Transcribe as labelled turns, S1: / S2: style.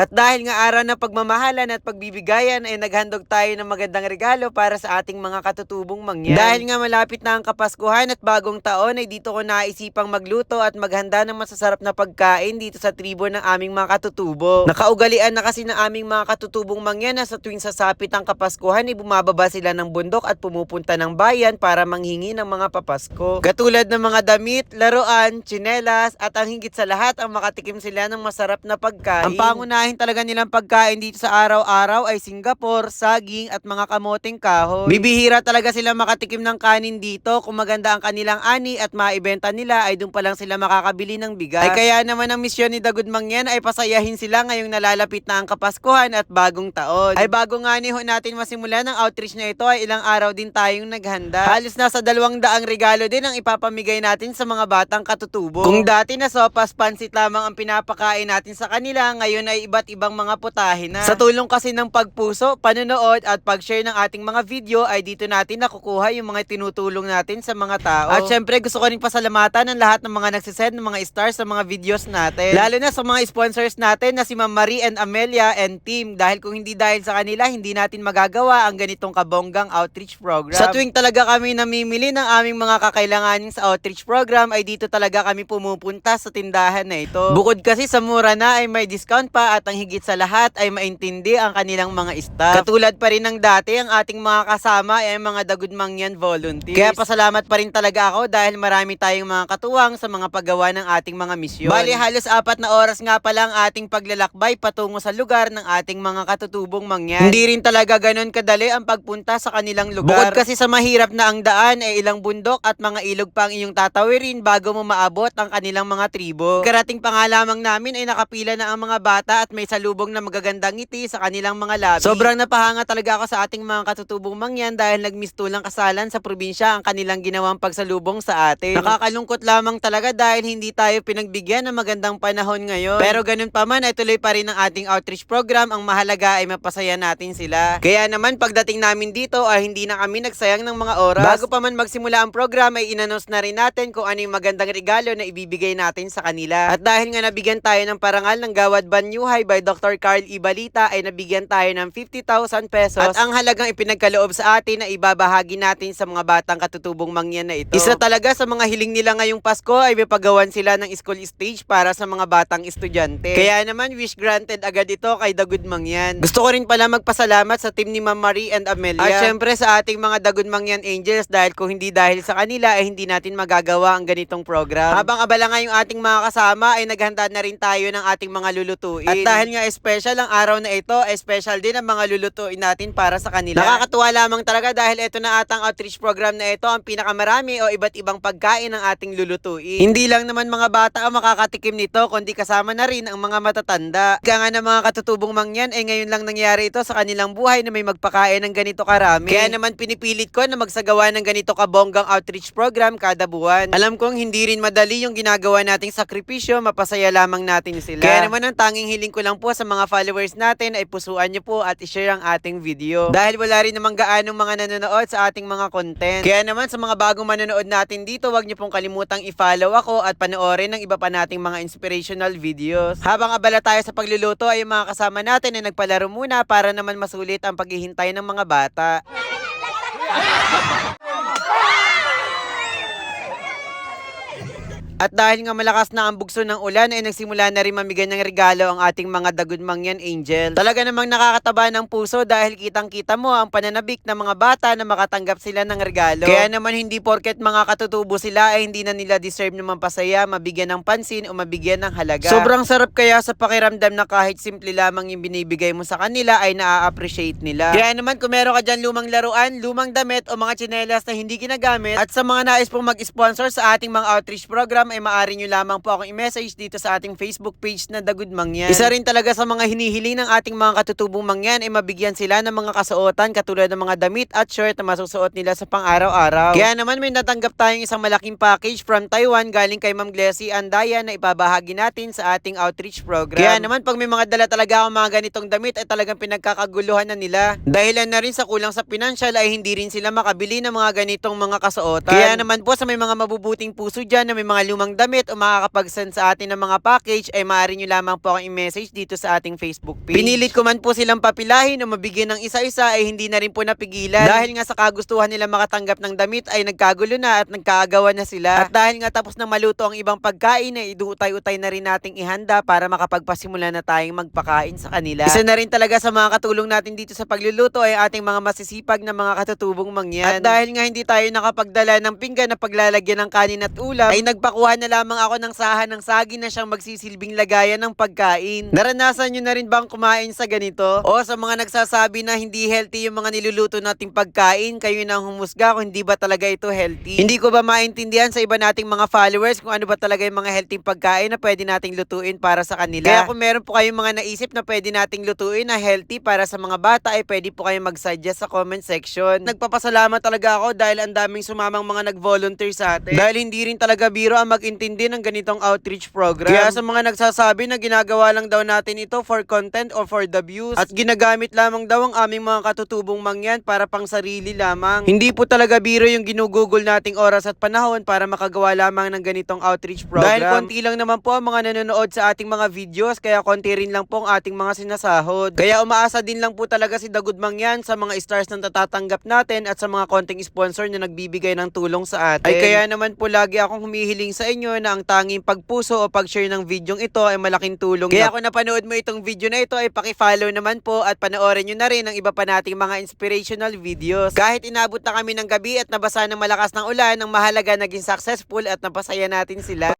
S1: At dahil nga araw ng pagmamahalan at pagbibigayan ay naghandog tayo ng magandang regalo para sa ating mga katutubong mangyan. Dahil nga malapit na ang Kapaskuhan at bagong taon ay dito ko naisipang magluto at maghanda ng masasarap na pagkain dito sa tribo ng aming mga katutubo. Nakaugalian na kasi ng aming mga katutubong mangyan na sa tuwing sasapit ang Kapaskuhan ay bumababa sila ng bundok at pumupunta ng bayan para manghingi ng mga papasko. Katulad ng mga damit, laruan, tsinelas at ang higit sa lahat ang makatikim sila ng masarap na pagkain. Ang pangunahin talaga nilang pagkain dito sa araw-araw ay Singapore, saging at mga kamoteng kahoy. Bibihira talaga sila makatikim ng kanin dito kung maganda ang kanilang ani at maibenta nila ay doon pa lang sila makakabili ng bigas. Ay kaya naman ang misyon ni Dagud Mangyan ay pasayahin sila ngayong nalalapit na ang Kapaskuhan at bagong taon. Ay bago nga ni ho natin masimulan ang outreach na ito ay ilang araw din tayong naghanda. Halos nasa dalawang daang regalo din ang ipapamigay natin sa mga batang katutubo. Kung dati na sopas pansit lamang ang pinapakain natin sa kanila, ngayon ay iba't ibang mga putahe na. Sa tulong kasi ng pagpuso, panonood at pag-share ng ating mga video ay dito natin nakukuha yung mga tinutulong natin sa mga tao. At syempre gusto ko rin pasalamatan ng lahat ng mga nagsisend ng mga stars sa mga videos natin. Lalo na sa mga sponsors natin na si Ma'am Marie and Amelia and team dahil kung hindi dahil sa kanila, hindi natin magagawa ang ganitong kabonggang outreach program. Sa tuwing talaga kami namimili ng aming mga kakailanganin sa outreach program ay dito talaga kami pumupunta sa tindahan na ito. Bukod kasi sa mura na ay may discount pa at ang higit sa lahat ay maintindi ang kanilang mga staff. Katulad pa rin ng dati ang ating mga kasama ay mga Dagud Mangyan volunteers. Kaya pasalamat pa rin talaga ako dahil marami tayong mga katuwang sa mga paggawa ng ating mga misyon. Bali halos apat na oras nga pa lang ating paglalakbay patungo sa lugar ng ating mga katutubong mangyan. Hindi rin talaga ganun kadali ang pagpunta sa kanilang lugar. Bukod kasi sa mahirap na ang daan ay ilang bundok at mga ilog pa ang iyong tatawirin bago mo maabot ang kanilang mga tribo. Karating pa nga lamang namin ay nakapila na ang mga bata at may salubong na magagandang ngiti sa kanilang mga labi. Sobrang napahanga talaga ako sa ating mga katutubong mangyan dahil nagmistulang kasalan sa probinsya ang kanilang ginawang pagsalubong sa atin. Nakakalungkot lamang talaga dahil hindi tayo pinagbigyan ng magandang panahon ngayon. Pero ganun pa man ay tuloy pa rin ang ating outreach program. Ang mahalaga ay mapasaya natin sila. Kaya naman pagdating namin dito ay hindi na kami nagsayang ng mga oras. Bago pa man magsimula ang program ay inanos na rin natin kung ano yung magandang regalo na ibibigay natin sa kanila. At dahil nga nabigyan tayo ng parangal ng Gawad Banyuhay by Dr. Carl Ibalita ay nabigyan tayo ng 50,000 pesos. At ang halagang ipinagkaloob sa atin na ibabahagi natin sa mga batang katutubong mangyan na ito. Isa talaga sa mga hiling nila ngayong Pasko ay may paggawan sila ng school stage para sa mga batang estudyante. Kaya naman wish granted agad ito kay Dagud Mangyan. Gusto ko rin pala magpasalamat sa team ni Ma'am Marie and Amelia. At syempre sa ating mga Dagud Mangyan Angels dahil kung hindi dahil sa kanila ay hindi natin magagawa ang ganitong program. Habang abala nga yung ating mga kasama ay naghanda na rin tayo ng ating mga lulutuin. At dahil nga special ang araw na ito, ay special din ang mga lulutuin natin para sa kanila. Nakakatuwa lamang talaga dahil ito na atang outreach program na ito ang pinakamarami o iba't ibang pagkain ng ating lulutuin. Hindi lang naman mga bata ang makakatikim nito kundi kasama na rin ang mga matatanda. Kaya nga ng mga katutubong mangyan ay ngayon lang nangyari ito sa kanilang buhay na may magpakain ng ganito karami. Kaya naman pinipilit ko na magsagawa ng ganito kabonggang outreach program kada buwan. Alam kong hindi rin madali yung ginagawa nating sakripisyo, mapasaya lamang natin sila. Kaya naman ang tanging hiling ko lang po sa mga followers natin ay pusuan niyo po at i-share ang ating video. Dahil wala rin namang gaanong mga nanonood sa ating mga content. Kaya naman sa mga bagong manonood natin dito, wag niyo pong kalimutang i-follow ako at panoorin ng iba pa nating mga inspirational videos. Habang abala tayo sa pagluluto ay mga kasama natin ay nagpalaro muna para naman masulit ang paghihintay ng mga bata. At dahil nga malakas na ang bugso ng ulan ay nagsimula na rin mamigay ng regalo ang ating mga Dagud Mangyan Angel. Talaga namang nakakataba ng puso dahil kitang-kita mo ang pananabik ng mga bata na makatanggap sila ng regalo. Kaya naman hindi porket mga katutubo sila ay hindi na nila deserve na mampasaya, mabigyan ng pansin o mabigyan ng halaga. Sobrang sarap kaya sa pakiramdam na kahit simple lamang yung binibigay mo sa kanila ay naa-appreciate nila. Kaya naman kung meron ka dyan lumang laruan, lumang damit o mga tsinelas na hindi ginagamit at sa mga nais pong mag-sponsor sa ating mga outreach program ay maaari nyo lamang po akong i-message dito sa ating Facebook page na The Good Mangyan. Isa rin talaga sa mga hinihiling ng ating mga katutubong mangyan ay mabigyan sila ng mga kasuotan katulad ng mga damit at shirt na masusuot nila sa pang-araw-araw. Kaya naman may natanggap tayong isang malaking package from Taiwan galing kay Ma'am Glessy Andaya na ibabahagi natin sa ating outreach program. Kaya naman pag may mga dala talaga akong mga ganitong damit ay talagang pinagkakaguluhan na nila. Dahilan na rin sa kulang sa financial ay hindi rin sila makabili ng mga ganitong mga kasuotan. Kaya naman po sa may mga mabubuting puso dyan na may mga lumang lumang damit o makakapag-send sa atin ng mga package ay maaari nyo lamang po akong i-message dito sa ating Facebook page. Pinilit ko man po silang papilahin o mabigyan ng isa-isa ay hindi na rin po napigilan. Dahil nga sa kagustuhan nila makatanggap ng damit ay nagkagulo na at nagkaagawan na sila. At dahil nga tapos na maluto ang ibang pagkain ay iduutay-utay na rin nating ihanda para makapagpasimula na tayong magpakain sa kanila. Isa na rin talaga sa mga katulong natin dito sa pagluluto ay ating mga masisipag na mga katutubong mangyan. At dahil nga hindi tayo nakapagdala ng pinggan na paglalagyan ng kanin at ulam, ay nagpakuha na lamang ako ng sahan ng saging na siyang magsisilbing lagayan ng pagkain. Naranasan nyo na rin bang kumain sa ganito? O sa mga nagsasabi na hindi healthy yung mga niluluto nating pagkain, kayo na ang humusga kung hindi ba talaga ito healthy. Hindi ko ba maintindihan sa iba nating mga followers kung ano ba talaga yung mga healthy pagkain na pwede nating lutuin para sa kanila. Kaya kung meron po kayong mga naisip na pwede nating lutuin na healthy para sa mga bata ay pwede po kayong mag-suggest sa comment section. Nagpapasalamat talaga ako dahil ang daming sumamang mga nag-volunteer sa atin. Dahil hindi rin talaga biro ang mag-intindi ng ganitong outreach program. Kaya sa mga nagsasabi na ginagawa lang daw natin ito for content or for the views at ginagamit lamang daw ang aming mga katutubong mangyan para pang sarili lamang. Hindi po talaga biro yung ginugugol nating oras at panahon para makagawa lamang ng ganitong outreach program. Dahil konti lang naman po ang mga nanonood sa ating mga videos kaya konti rin lang po ang ating mga sinasahod. Kaya umaasa din lang po talaga si Dagud Mangyan sa mga stars na natatanggap natin at sa mga konting sponsor na nagbibigay ng tulong sa atin. Ay kaya naman po lagi akong humihiling sa inyo na ang tanging pagpuso o pag-share ng video ito ay malaking tulong. Kaya kung napanood mo itong video na ito ay paki-follow naman po at panoorin nyo na rin ang iba pa nating mga inspirational videos. Kahit inabot na kami ng gabi at nabasa ng malakas ng ulan, ang mahalaga naging successful at napasaya natin sila.